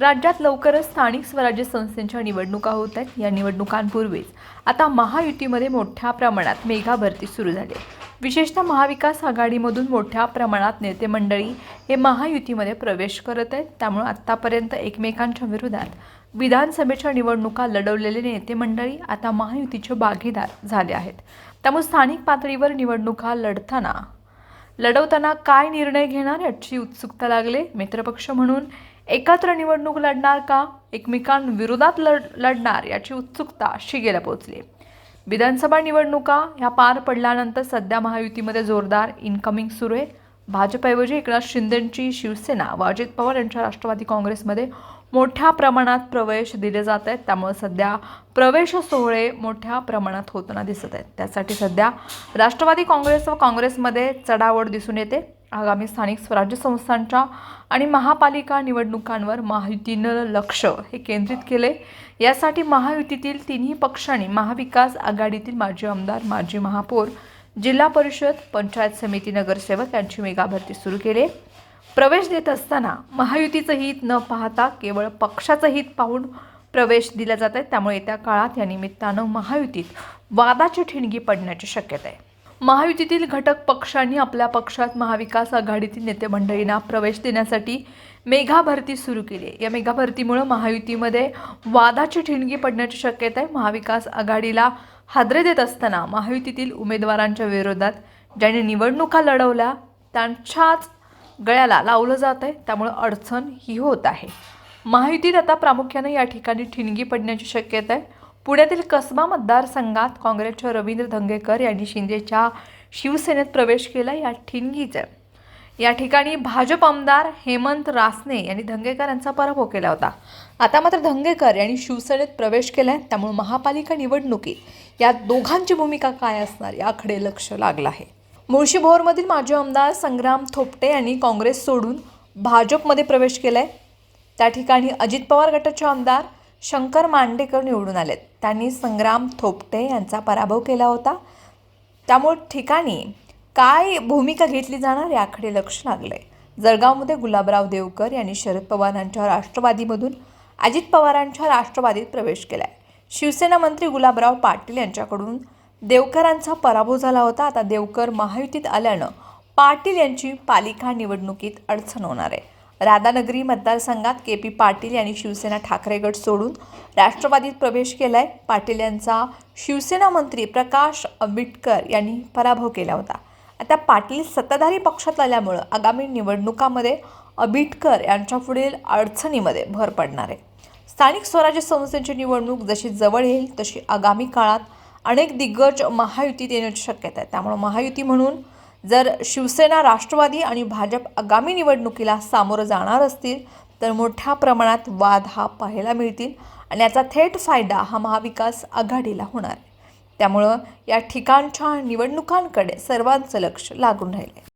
राज्यात लवकरच स्थानिक स्वराज्य संस्थेच्या निवडणुका होत आहेत. या निवडणुकांपूर्वीच आता महायुतीमध्ये मोठ्या प्रमाणात मेघा भरती सुरू झाली. आहे. विशेषतः महाविकास आघाडीमधून मोठ्या प्रमाणात नेते मंडळी हे महायुतीमध्ये प्रवेश करत आहेत. त्यामुळे आत्तापर्यंत एकमेकांच्या विरोधात विधानसभेच्या निवडणुका लढवलेले नेते मंडळी आता महायुतीचे भागीदार झाले आहेत. त्यामुळे स्थानिक पातळीवर निवडणुका लढताना लढवताना काय निर्णय घेणार याची उत्सुकता लागले. मित्रपक्ष म्हणून एकत्र निवडणूक लढणार का? एकमेकांविरोधात लढ लढणार याची उत्सुकता शिगेला पोहोचली. विधानसभा निवडणुका ह्या पार पडल्यानंतर सध्या महायुतीमध्ये जोरदार इनकमिंग सुरू आहे. भाजपऐवजी एकनाथ शिंदेंची शिवसेना व अजित पवार यांच्या राष्ट्रवादी काँग्रेसमध्ये मोठ्या प्रमाणात प्रवेश दिले जात आहेत. त्यामुळे सध्या प्रवेश सोहळे मोठ्या प्रमाणात होताना दिसत आहेत. त्यासाठी सध्या राष्ट्रवादी काँग्रेस व काँग्रेसमध्ये चढावड दिसून येते. आगामी स्थानिक स्वराज्य संस्थांच्या आणि महापालिका निवडणुकांवर महायुतीनं लक्ष हे केंद्रित केले यासाठी महायुतीतील तिन्ही पक्षांनी महाविकास आघाडीतील माजी आमदार माजी महापौर जिल्हा परिषद पंचायत समिती नगरसेवक यांची मेगा भरती सुरू केली प्रवेश देत असताना महायुतीचं हित न पाहता केवळ पक्षाचं हित पाहून प्रवेश दिला जात आहे त्यामुळे येत्या काळात या निमित्तानं महायुतीत वादाची ठिणगी पडण्याची शक्यता आहे. महायुतीतील घटक पक्षांनी आपल्या पक्षात महाविकास आघाडीतील नेते मंडळींना प्रवेश देण्यासाठी मेघा भरती सुरू केली. आहे या मेघा भरतीमुळं महायुतीमध्ये वादाची ठिणगी पडण्याची शक्यता आहे. महाविकास आघाडीला हादरे देत असताना महायुतीतील उमेदवारांच्या विरोधात ज्यांनी निवडणुका लढवल्या त्यांच्याच गळ्याला लावलं जात आहे. त्यामुळं अडचण ही होत आहे. महायुतीत आता प्रामुख्याने या ठिकाणी ठिणगी पडण्याची शक्यता आहे. पुण्यातील कसबा मतदारसंघात काँग्रेसच्या रवींद्र धंगेकर यांनी शिंदेच्या शिवसेनेत प्रवेश केला या ठिणगीचं या ठिकाणी भाजप आमदार हेमंत रासने यांनी धंगेकर यांचा पराभव केला होता. आता मात्र धंगेकर यांनी शिवसेनेत प्रवेश केला आहे त्यामुळे महापालिका निवडणुकीत या दोघांची भूमिका काय असणार याकडे लक्ष लागलं आहे. मुळशी भोरमधील माजी आमदार संग्राम थोपटे यांनी काँग्रेस सोडून भाजपमध्ये प्रवेश केला आहे त्या ठिकाणी अजित पवार गटाचे आमदार शंकर मांडेकर निवडून आलेत. त्यांनी संग्राम थोपटे यांचा पराभव केला होता. त्यामुळे ठिकाणी काय भूमिका घेतली जाणार याकडे लक्ष लागलं आहे जळगावमध्ये गुलाबराव देवकर यांनी शरद पवारांच्या राष्ट्रवादीमधून अजित पवारांच्या राष्ट्रवादीत प्रवेश केलाय. शिवसेना मंत्री गुलाबराव पाटील यांच्याकडून देवकरांचा पराभव झाला होता. आता देवकर महायुतीत आल्यानं पाटील यांची पालिका निवडणुकीत अडचण होणार आहे. राधानगरी मतदारसंघात के पी पाटील यांनी शिवसेना ठाकरे गट सोडून राष्ट्रवादीत प्रवेश केलाय. पाटील यांचा शिवसेना मंत्री प्रकाश आंबेडकर यांनी पराभव केला होता. आता पाटील सत्ताधारी पक्षात आल्यामुळं आगामी निवडणुकामध्ये आंबेडकर यांच्या पुढील अडचणीमध्ये भर पडणार आहे. स्थानिक स्वराज्य संस्थेची निवडणूक जशी जवळ येईल तशी आगामी काळात अनेक दिग्गज महायुतीत येण्याची शक्यता आहे. त्यामुळं महायुती म्हणून जर शिवसेना राष्ट्रवादी आणि भाजप आगामी निवडणुकीला सामोरं जाणार असतील तर मोठ्या प्रमाणात वाद हा पाहायला मिळतील आणि याचा थेट फायदा हा महाविकास आघाडीला होणार त्यामुळं या ठिकाणच्या निवडणुकांकडे सर्वांचं लक्ष लागून राहिले